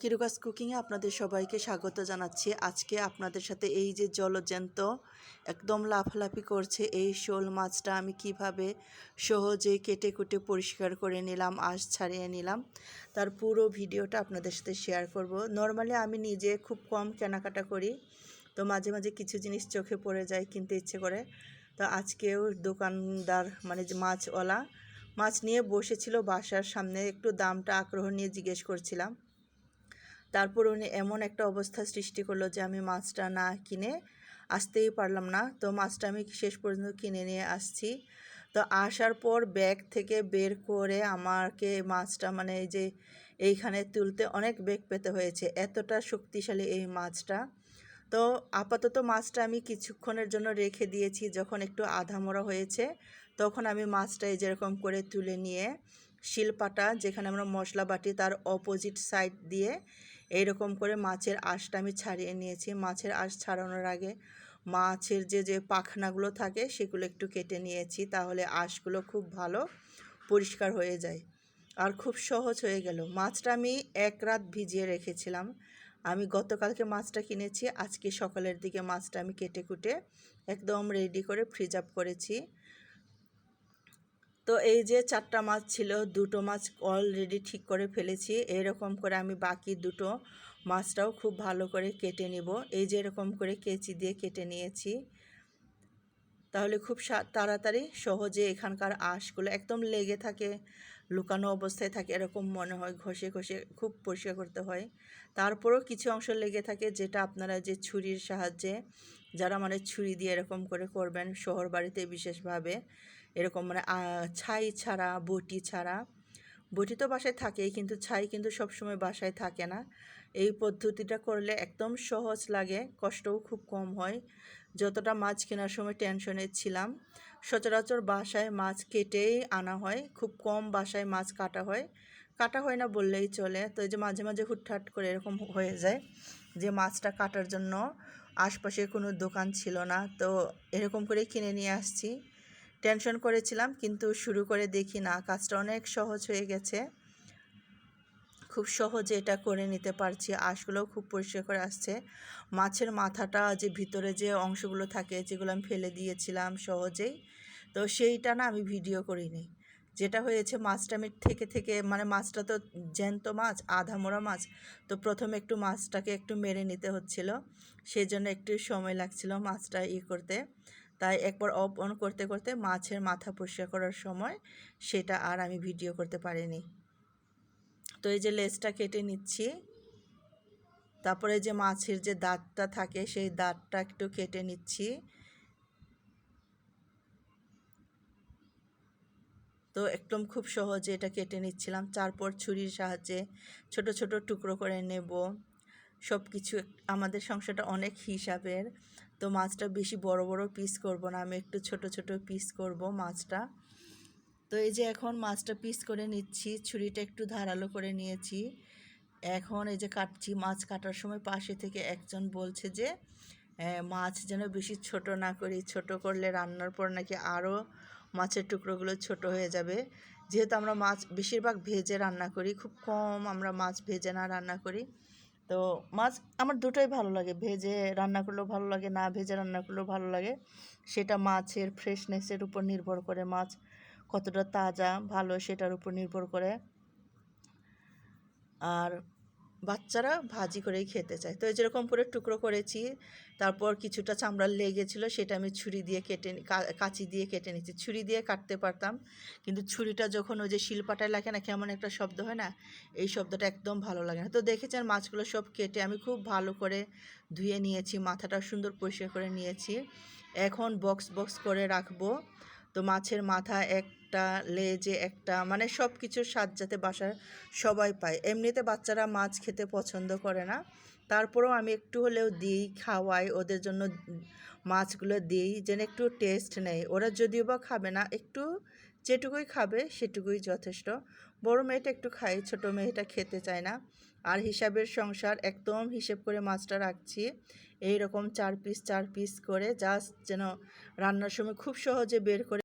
কিরুকাস কুকিংয়ে আপনাদের সবাইকে স্বাগত জানাচ্ছি। আজকে আপনাদের সাথে এই যে জলজ্যান্ত একদম লাফালাফি করছে এই শোল মাছটা আমি কীভাবে সহজেই কেটে কুটে পরিষ্কার করে নিলাম, আঁশ ছাড়িয়ে নিলাম, তার পুরো ভিডিওটা আপনাদের সাথে শেয়ার করব। নর্মালি আমি নিজে খুব কম কেনাকাটা করি, তো মাঝে মাঝে কিছু জিনিস চোখে পড়ে যায় কিনতে ইচ্ছে করে। তো আজকেও দোকানদার মানে যে মাছওয়ালা, মাছ নিয়ে বসেছিল বাসার সামনে, একটু দামটা আগ্রহ নিয়ে জিজ্ঞেস করছিলাম। তারপর উনি এমন একটা অবস্থা সৃষ্টি করল যে আমি মাছটা না কিনে আসতেই পারলাম না। তো মাছটা আমি শেষ পর্যন্ত কিনে নিয়ে আসছি। তো আসার পর ব্যাগ থেকে বের করে আমাকে মাছটা মানে যে এইখানে তুলতে অনেক বেগ পেতে হয়েছে, এতটা শক্তিশালী এই মাছটা। তো আপাতত মাছটা আমি কিছুক্ষণের জন্য রেখে দিয়েছি যখন একটু আধামরা হয়েছে, তখন আমি মাছটা এই যেরকম করে তুলে নিয়ে শিলপাটা যেখানে আমরা মশলা বাটি তার অপোজিট সাইড দিয়ে এইরকম করে মাছের আঁশটা আমি ছাড়িয়ে নিয়েছি। মাছের আঁশ ছাড়ানোর আগে মাছের যে যে পাখনাগুলো থাকে সেগুলো একটু কেটে নিয়েছি তাহলে আঁশগুলো খুব ভালো পরিষ্কার হয়ে যায় আর খুব সহজ হয়ে গেল। মাছটা আমি এক রাত ভিজিয়ে রেখেছিলাম। আমি গতকালকে মাছটা কিনেছি, আজকে সকালের দিকে মাছটা আমি কেটে কুটে একদম রেডি করে ফ্রিজ আপ করেছি। তো এই যে চারটা মাছ ছিল, দুটো মাছ অলরেডি ঠিক করে ফেলেছি। এরকম করে আমি বাকি দুটো মাছটাও খুব ভালো করে কেটে নিব। এই যে এরকম করে কেচি দিয়ে কেটে নিয়েছি। তাহলে খুব তাড়াতাড়ি সহজে এখানকার আঁশগুলো একদম লেগে থাকে, লুকানো অবস্থায় থাকে, এরকম মনে হয়, ঘষে ঘষে খুব পরিষ্কার করতে হয়। তারপরও কিছু অংশ লেগে থাকে যেটা আপনারা যে ছুরির সাহায্যে, যারা মানে ছুরি দিয়ে এরকম করে করবেন শহর বাড়িতে বিশেষভাবে এরকম মানে ছাই ছাড়া, বটি ছাড়া। বটি তো বাসায় থাকেই, কিন্তু ছাই কিন্তু সবসময় বাসায় থাকে না। এই পদ্ধতিটা করলে একদম সহজ লাগে, কষ্টও খুব কম হয়। যতটা মাছ কেনার সময় টেনশনে ছিলাম, সচরাচর বাসায় মাছ কেটেই আনা হয়, খুব কম বাসায় মাছ কাটা হয়। কাটা হয় না বললেই চলে, তো এই যে মাঝে মাঝে হুটহাট করে এরকম হয়ে যায় যে মাছটা কাটার জন্য আশপাশে কোনো দোকান ছিল না, তো এরকম করে কিনে নিয়ে আসছি। টেনশন করেছিলাম, কিন্তু শুরু করে দেখি না, কাজটা অনেক সহজ হয়ে গেছে। খুব সহজে এটা করে নিতে পারছি, আঁশগুলোও খুব পরিষ্কার করে আসছে। মাছের মাথাটা যে ভিতরে যে অংশগুলো থাকে, যেগুলো আমি ফেলে দিয়েছিলাম সহজেই, তো সেইটা না আমি ভিডিও করিনি। যেটা হয়েছে, মাছটা আমি থেকে থেকে মানে মাছটা তো জ্যান্ত মাছ, আধা মোড়া মাছ, তো প্রথমে একটু মাছটাকে একটু মেরে নিতে হচ্ছিল। সেই জন্য একটু সময় লাগছিল মাছটা ই করতে। তাই একবার অফ অন করতে করতে মাছের মাথা পরিষ্কার করার সময় সেটা আর আমি ভিডিও করতে পারিনি। তো এই যে লেজটা কেটে নিচ্ছি। তারপরে যে মাছের যে দাঁতটা থাকে সেই দাঁতটা একটু কেটে নিচ্ছি। তো একদম খুব সহজে এটা কেটে নিচ্ছিলাম। তারপর ছুরির সাহায্যে ছোট ছোট টুকরো করে নেব। সব কিছু আমাদের সংসারটা অনেক হিসাবের। তো মাছটা বেশি বড় বড় পিস করব না, আমি একটু ছোট ছোট পিস করব মাছটা। তো এই যে এখন মাছটা পিস করে নিচ্ছি, ছুরিটা একটু ধারালো করে নিয়েছি। এখন এই যে কাটছি, মাছ কাটার সময় পাশে থেকে একজন বলছে যে মাছ যেন বেশি ছোট না করি, ছোট করলে রান্নার পর নাকি আরও মাছের টুকরোগুলো ছোট হয়ে যাবে। যেহেতু আমরা মাছ বেশিরভাগ ভেজে রান্না করি, খুব কম আমরা মাছ ভেজে না রান্না করি। তো মাছ আমার দুটোই ভালো লাগে। ভেজে রান্না করলেও ভালো লাগে, না ভেজে রান্না করলেও ভালো লাগে। সেটা মাছের ফ্রেশনেসের উপর নির্ভর করে মাছ কতটা তাজা, ভালো সেটার উপর নির্ভর করে। আর বাচ্চারা ভাজি করেই খেতে চায়। তো যেরকম করে টুকরো করেছি, তারপর কিছুটা চামড়া লেগেছিলো সেটা আমি ছুরি দিয়ে কেটে কাঁচি দিয়ে কেটে নিচ্ছি ছুরি দিয়ে কাটতে পারতাম, কিন্তু ছুরিটা যখন ওই যে শিলপাটায় লাগে না, কেমন একটা শব্দ হয় না, এই শব্দটা একদম ভালো লাগে না। তো দেখেছেন মাছগুলো সব কেটে আমি খুব ভালো করে ধুয়ে নিয়েছি মাথাটা সুন্দর পরিষ্কার করে নিয়েছি। এখন বক্স বক্স করে রাখব। তো মাছের মাথা একটা, লেজে একটা মানে সব কিছুর স্বাদ যাতে বাসার সবাই পায়। এমনিতে বাচ্চারা মাছ খেতে পছন্দ করে না। তারপরেও আমি একটু হলেও দিই, খাওয়াই, ওদের জন্য মাছগুলো দিই যেন একটু টেস্ট নেই ওরা যদিও বা খাবে না, একটু যেটুকুই খাবে সেটুকুই যথেষ্ট। বড় মেয়েটা একটু খায়, ছোট মেয়েটা খেতে চায় না। আর হিসাবের সংসার, একদম হিসেব করে মাছটা রাখছি। এই রকম চার পিস চার পিস করে জাস্ট যেন রান্নার সময় খুব সহজে বের করে